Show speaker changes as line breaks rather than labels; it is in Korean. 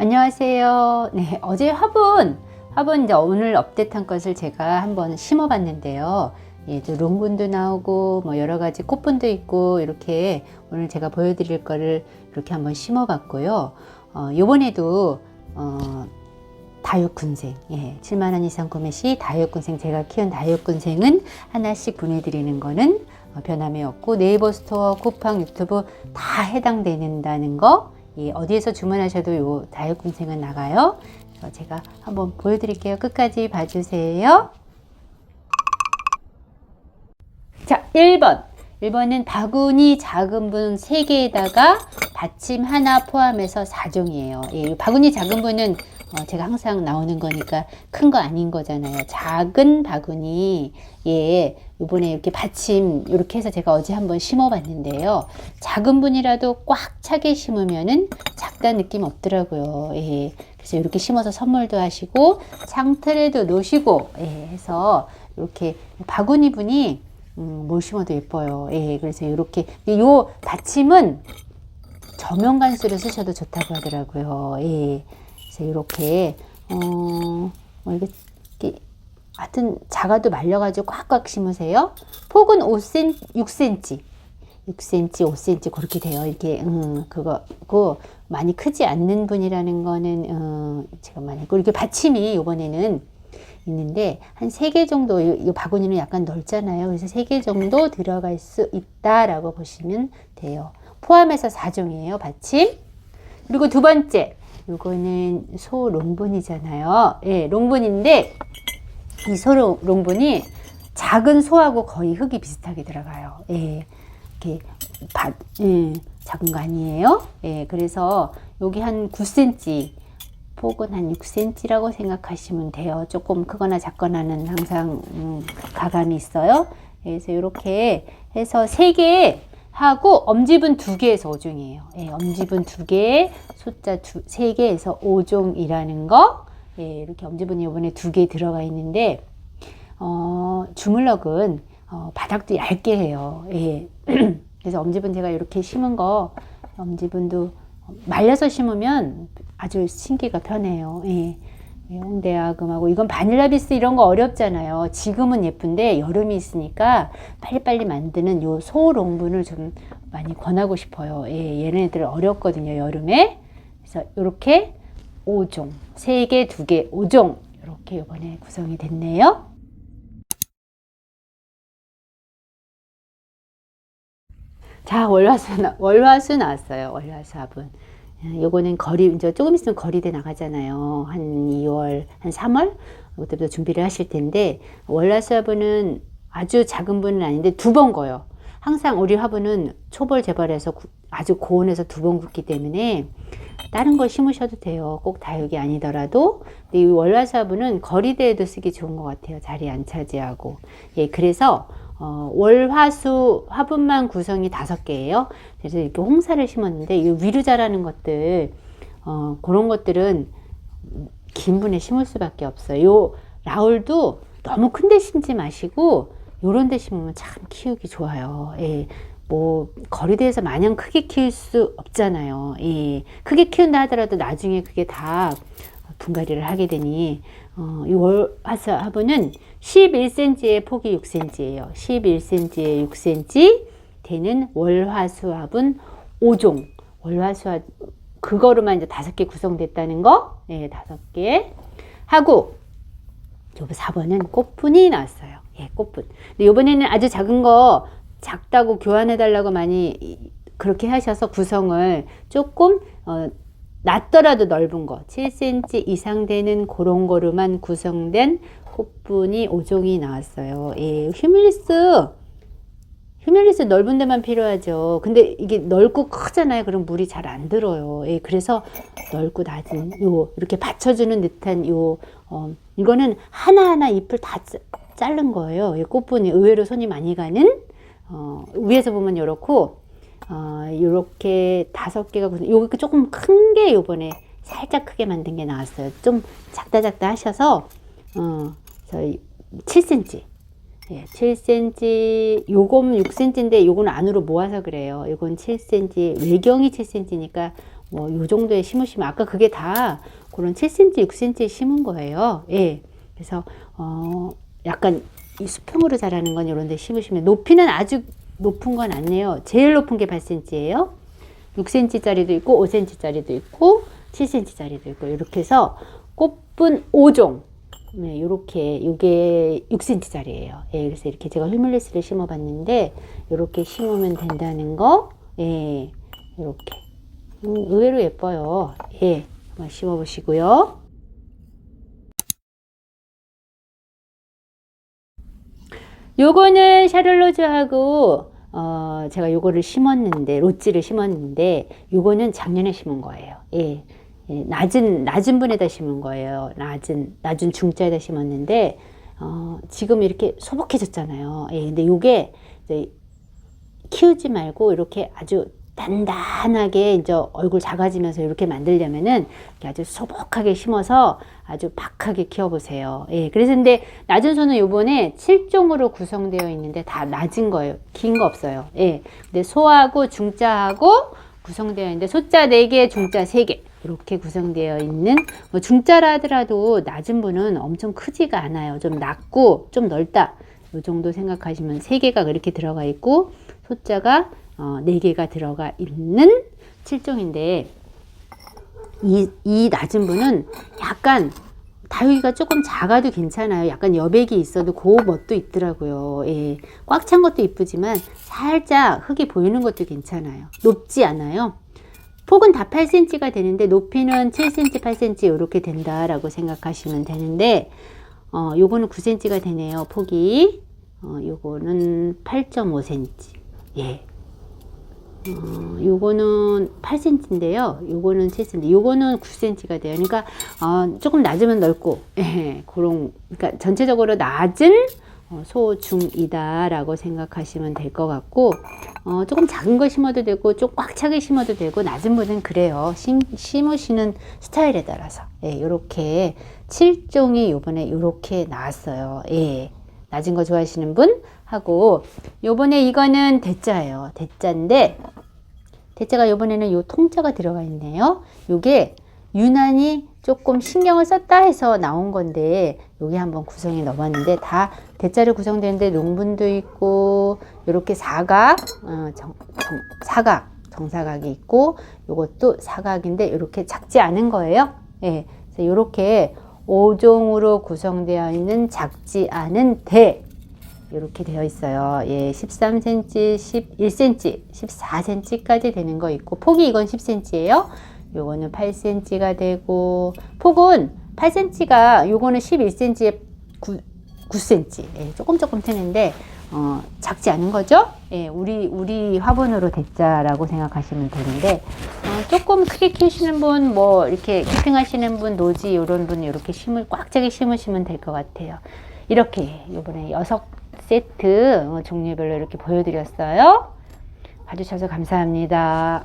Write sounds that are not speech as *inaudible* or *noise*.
안녕하세요. 네, 어제 화분, 화분 이제 오늘 업데이트한 것을 제가 한번 심어 봤는데요. 예, 또 롱분도 나오고 뭐 여러 가지 꽃분도 있고 이렇게 오늘 제가 보여드릴 거를 이렇게 한번 심어 봤고요. 어, 요번에도 어, 다육군생, 예, 7만 원 이상 구매 시 다육군생 제가 키운 다육군생은 하나씩 보내드리는 거는 어, 변함이 없고 네이버 스토어, 쿠팡, 유튜브 다 해당되는다는 거 예, 어디에서 주문하셔도 요 다육군생은 나가요. 제가 한번 보여드릴게요. 끝까지 봐주세요. 자, 1번. 1번은 바구니 작은 분 3개에다가 받침 하나 포함해서 4종이에요. 예, 바구니 작은 분은 어, 제가 항상 나오는 거니까 큰 거 아닌 거잖아요. 작은 바구니, 예, 요번에 이렇게 받침, 이렇게 해서 제가 어제 한번 심어 봤는데요. 작은 분이라도 꽉 차게 심으면은 작다 느낌 없더라고요. 예, 그래서 이렇게 심어서 선물도 하시고, 창틀에도 놓으시고, 예, 해서 이렇게 바구니 분이 음, 뭘 심어도 예뻐요. 예, 그래서 이렇게, 요 받침은 저면 간수를 쓰셔도 좋다고 하더라고요. 예. 그래서 이렇게 어, 뭐 이렇게, 이렇게 하여튼 작아도 말려가지고 꽉꽉 심으세요. 폭은 5cm, 6cm, 6cm, 5cm 그렇게 돼요. 이렇게 음, 그거 그 많이 크지 않는 분이라는 거는 음, 제가 그리고 이렇게 받침이 이번에는 있는데 한 세 개 정도 이, 이 바구니는 약간 넓잖아요. 그래서 세 개 정도 들어갈 수 있다라고 보시면 돼요. 포함해서 4종이에요. 받침. 그리고 두 번째 요거는 소 롱분이잖아요. 예, 롱분인데 이 소 롱분이 작은 소하고 거의 흙이 비슷하게 들어가요. 예, 이렇게 밭, 예, 작은 거 아니에요? 예, 그래서 여기 한 9cm, 폭은 한 6cm라고 생각하시면 돼요. 조금 크거나 작거나는 항상 음, 가감이 있어요. 예, 그래서 이렇게 해서 세개 하고 엄지분 두 개에서 5종이에요. 예, 엄지분 두 개, 숫자 두, 세 개에서 5종이라는 거. 예, 이렇게 엄지분이 이번에 두개 들어가 있는데 어, 주물럭은 어, 바닥도 얇게 해요. 예. *clears throat* 그래서 엄지분 제가 이렇게 심은 거 엄지분도 말려서 심으면 아주 심기가 편해요. 예. 홍대야금하고 이건 바닐라비스 이런 거 어렵잖아요. 지금은 예쁜데 여름이 있으니까 빨리빨리 만드는 요 소롱분을 좀 많이 권하고 싶어요. 예, 얘네들 어렵거든요. 여름에. 그래서 이렇게 5종, 3개, 2개, 5종 이렇게 이번에 구성이 됐네요. 자, 월화수, 나, 월화수 나왔어요. 월화수 화분. 요거는 거리, 이제 조금 있으면 거리대 나가잖아요. 한 2월, 한 3월? 그때부터 준비를 하실 텐데, 월화수 화분은 아주 작은 분은 아닌데 두 번 거요. 항상 우리 화분은 초벌 재벌해서 아주 고온에서 두번 굽기 때문에 다른 걸 심으셔도 돼요. 꼭 다육이 아니더라도. 근데 이 월화수 화분은 거리대에도 쓰기 좋은 것 같아요. 자리 안 차지하고. 예, 그래서 어, 월화수 화분만 구성이 다섯 개예요. 그래서 이렇게 홍사를 심었는데 이 위로 자라는 것들 어, 그런 것들은 긴 분에 심을 수밖에 없어요. 요 라울도 너무 큰 데 심지 마시고 요런 데 심으면 참 키우기 좋아요. 예. 뭐 거리대에서 마냥 크게 키울 수 없잖아요. 예. 크게 키운다 하더라도 나중에 그게 다 분갈이를 하게 되니 어, 이 월화수 화분은 11cm의 폭이 6cm예요. 11cm에 6cm 되는 월화수 화분 5종. 월화수 화 그거로만 이제 다섯 개 구성됐다는 거. 예, 다섯 개. 하고 요 4번은 꽃분이 나왔어요. 예, 꽃분. 근데 요번에는 아주 작은 거 작다고 교환해 달라고 많이 그렇게 하셔서 구성을 조금 어, 낮더라도 넓은 거 7cm 이상 되는 그런 거로만 구성된 꽃분이 5종이 나왔어요. 예, 휴밀리스 휴밀리스 넓은 데만 필요하죠. 근데 이게 넓고 크잖아요. 그럼 물이 잘 안 들어요. 예, 그래서 넓고 낮은 요 이렇게 받쳐주는 듯한 요 어, 이거는 하나하나 잎을 다 자른 거예요. 이 꽃분이 의외로 손이 많이 가는 어, 위에서 보면 이렇고 어, 요렇게 다섯 개가 요게 조금 큰 게 요번에 살짝 크게 만든 게 나왔어요. 좀 작다 작다 하셔서 어, 저희 7cm. 예, 7cm, 요건 6cm인데 요건 안으로 모아서 그래요. 요건 7cm, 외경이 7cm니까 뭐 요 정도에 심으시면 아까 그게 다 그런 7cm, 6cm에 심은 거예요. 예. 그래서 어 약간 이 수평으로 자라는 건 이런 데 심으시면 높이는 아주 높은 건 아니에요. 제일 높은 게 8cm예요. 6cm짜리도 있고 5cm짜리도 있고 7cm짜리도 있고 이렇게 해서 꽃분 5종 네, 요렇게 요게 6cm짜리예요. 예, 그래서 이렇게 제가 휘물리스를 심어 봤는데 요렇게 심으면 된다는 거. 예. 요렇게. 음, 의외로 예뻐요. 예. 한번 심어 보시고요. 요거는 샤를로즈하고 어, 제가 요거를 심었는데 로찌를 심었는데 요거는 작년에 심은 거예요. 예. 예, 낮은 낮은 분에다 심은 거예요. 낮은 낮은 중자에다 심었는데 어, 지금 이렇게 소복해졌잖아요. 예, 근데 요게 이제 키우지 말고 이렇게 아주 단단하게 이제 얼굴 작아지면서 이렇게 만들려면은 이렇게 아주 소복하게 심어서 아주 박하게 키워보세요. 예, 그래서 근데 낮은 소는 요번에 7종으로 구성되어 있는데 다 낮은 거예요. 긴 거 없어요. 예, 근데 소하고 중자하고 구성되어 있는데 소자 4개, 중자 3개 이렇게 구성되어 있는 뭐 중자라 하더라도 낮은 분은 엄청 크지가 않아요. 좀 낮고 좀 넓다. 이 정도 생각하시면 3개가 그렇게 들어가 있고 소자가 어, 4개가 들어가 있는 7종인데 이, 이 낮은 분은 약간 다육이가 조금 작아도 괜찮아요. 약간 여백이 있어도 그 멋도 있더라고요. 예. 꽉 찬 것도 이쁘지만 살짝 흙이 보이는 것도 괜찮아요. 높지 않아요. 폭은 다 8cm가 되는데 높이는 7cm, 8cm 이렇게 된다라고 생각하시면 되는데 어, 요거는 9cm가 되네요. 폭이. 어, 요거는 8.5cm. 예. 어, 요거는 8cm인데요. 요거는 7cm. 요거는 9cm가 돼요. 그러니까 어, 조금 낮으면 넓고 *laughs* 예, 그런 그러니까 전체적으로 낮은 어, 소중이다라고 생각하시면 될 것 같고 어, 조금 작은 거 심어도 되고 좀 꽉 차게 심어도 되고 낮은 분은 그래요. 심, 심으시는 스타일에 따라서 예, 요렇게 7종이 요번에 요렇게 나왔어요. 예. 낮은 거 좋아하시는 분 하고 요번에 이거는 대자예요. 대자인데 대자가 요번에는 요 통자가 들어가 있네요. 요게 유난히 조금 신경을 썼다 해서 나온 건데 요게 한번 구성에 넣어봤는데 다 대자로 구성되는데 농분도 있고 요렇게 사각 어, 정, 정, 사각 정사각이 있고 요것도 사각인데 이렇게 작지 않은 거예요. 예. 그래서 요렇게 5종으로 구성되어 있는 작지 않은 대 이렇게 되어 있어요. 예, 13cm, 11cm, 14cm까지 되는 거 있고 폭이 이건 10cm예요. 요거는 8cm가 되고 폭은 8cm가 요거는 11cm에 9, 9cm. 예, 조금 조금 트는데 어, 작지 않은 거죠? 예, 우리 우리 화분으로 됐자라고 생각하시면 되는데 어, 조금 크게 키우시는 분, 뭐 이렇게 키핑하시는 분, 노지 이런 분 이렇게 심을 꽉 차게 심으시면 될 것 같아요. 이렇게 이번에 여섯 세트 어, 종류별로 이렇게 보여드렸어요. 봐주셔서 감사합니다.